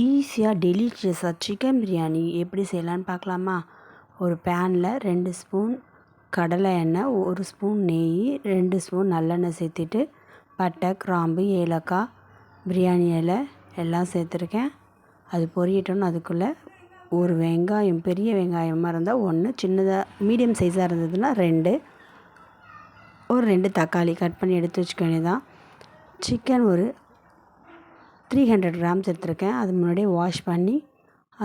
ஈஸியாக டெலிஷியஸாக சிக்கன் பிரியாணி எப்படி செய்யலான்னு பார்க்கலாமா? ஒரு பேனில் ரெண்டு ஸ்பூன் கடலை எண்ணெய் ஒரு ஸ்பூன் நெய் ரெண்டு ஸ்பூன் நல்லெண்ணெய் சேர்த்துட்டு பட்டை கிராம்பு ஏலக்காய் பிரியாணி இலை எல்லாம் சேர்த்துருக்கேன். அது பொரியட்டோன்னு அதுக்குள்ளே ஒரு வெங்காயம் பெரிய வெங்காயமாக இருந்தால் ஒன்று சின்னதாக மீடியம் சைஸாக இருந்ததுன்னா ரெண்டு. ஒரு ரெண்டு தக்காளி கட் பண்ணி எடுத்து வச்சுக்க வேண்டியதான் சிக்கன் ஒரு த்ரீ ஹண்ட்ரட் கிராம்ஸ் எடுத்திருக்கேன். அது முன்னாடியே வாஷ் பண்ணி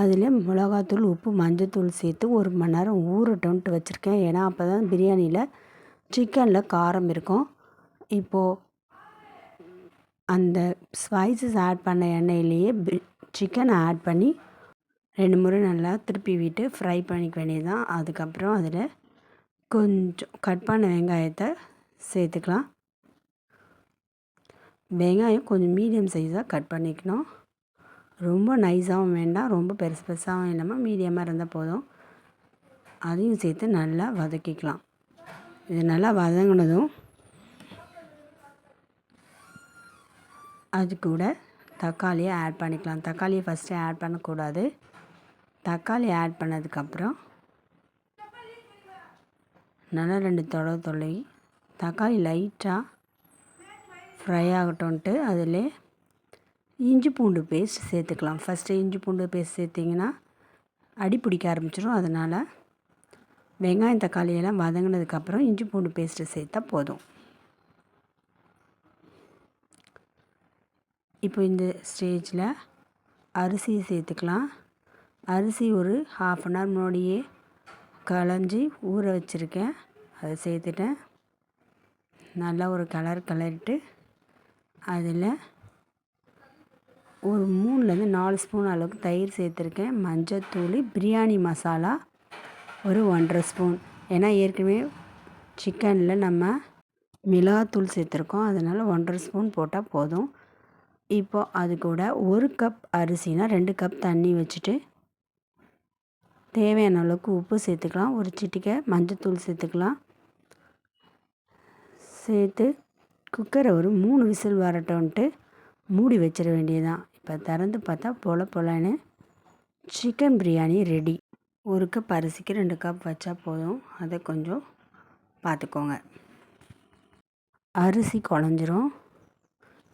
அதில் மிளகாத்தூள் உப்பு மஞ்சத்தூள் சேர்த்து ஒரு மணி நேரம் ஊறட்டோன்ட்டு வச்சுருக்கேன். ஏன்னா அப்போ தான் பிரியாணியில் சிக்கனில் காரம் இருக்கும். இப்போது அந்த ஸ்பைசஸ் ஆட் பண்ண எண்ணெயிலேயே சிக்கனை ஆட் பண்ணி ரெண்டு முறை நல்லா திருப்பி விட்டு ஃப்ரை பண்ணிக்க வேண்டியது தான் அதுக்கப்புறம் அதில் கொஞ்சம் கட் பண்ண வெங்காயத்தை சேர்த்துக்கலாம். வெங்காயம் கொஞ்சம் மீடியம் சைஸாக கட் பண்ணிக்கணும். ரொம்ப நைஸாகவும் வேண்டாம். ரொம்ப பெருசு பெருசாகவும் இல்லாமல் மீடியமாக இருந்தால் போதும். அதையும் சேர்த்து நல்லா வதக்கிக்கலாம். இது நல்லா வதங்கினதும் அது கூட தக்காளியை ஆட் பண்ணிக்கலாம். தக்காளியை ஃபஸ்ட்டு ஆட் பண்ணக்கூடாது. தக்காளி ஆட் பண்ணதுக்கப்புறம் நல்லா ரெண்டு தொலை தொலை. தக்காளி லைட்டாக ஃப்ரை ஆகட்டும்ன்ட்டு அதில் இஞ்சி பூண்டு பேஸ்ட் சேர்த்துக்கலாம். ஃபஸ்ட்டு இஞ்சி பூண்டு பேஸ்ட் சேர்த்திங்கன்னா அடி பிடிக்க ஆரம்பிச்சிடும் அதனால் வெங்காயம் தக்காளியெல்லாம் வதங்கினதுக்கப்புறம் இஞ்சி பூண்டு பேஸ்ட்டு சேர்த்தா போதும். இப்போ இந்த ஸ்டேஜில் அரிசி சேர்த்துக்கலாம். அரிசி ஒரு ஹாஃப் அன் ஹவர் முன்னாடியே களைஞ்சி ஊற வச்சுருக்கேன். அதை சேர்த்துட்டேன். நல்லா ஒரு கலர் கலரிட்டு அதில் ஒரு மூணுலேருந்து நாலு ஸ்பூன் அளவுக்கு தயிர் சேர்த்துருக்கேன் மஞ்சத்தூள் பிரியாணி மசாலா ஒரு ஒன்றரை ஸ்பூன். ஏன்னா ஏற்கனவே சிக்கனில் நம்ம மிளகாத்தூள் சேர்த்துருக்கோம் அதனால் ஒன்றரை ஸ்பூன் போட்டால் போதும். இப்போது அது கூட ஒரு கப் அரிசினா ரெண்டு கப் தண்ணி வச்சுட்டு தேவையான அளவுக்கு உப்பு சேர்த்துக்கலாம் ஒரு சிட்டிக்கை மஞ்சத்தூள் சேர்த்துக்கலாம். சேர்த்து குக்கரை ஒரு மூணு விசில் வரட்டோன்ட்டு மூடி வச்சிட வேண்டியதான் இப்போ திறந்து பார்த்தா பொல பொலன்னு சிக்கன் பிரியாணி ரெடி ஒரு கப் அரிசிக்கு ரெண்டு கப் வச்சா போதும். அதை கொஞ்சம் பார்த்துக்கோங்க அரிசி குழஞ்சிரும்.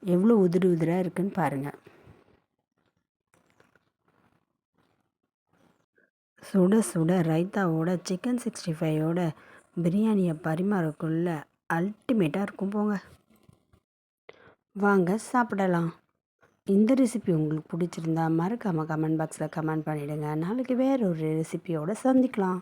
எவ்வளோ உதிரி உதிராக இருக்குன்னு பாருங்கள் சுட சுட ரைத்தாவோட சிக்கன் சிக்ஸ்டி ஃபைவோட பிரியாணியை பரிமாறக்குள்ள அல்டிமேட்டாக இருக்கும் போங்க. வாங்க சாப்பிடலாம். இந்த ரெசிபி உங்களுக்கு பிடிச்சிருந்தா மறக்காமல் கமெண்ட் பாக்ஸில் கமெண்ட் பண்ணிவிடுங்க நாளைக்கு வேறொரு ஒரு ரெசிபியோடு சந்திக்கலாம்.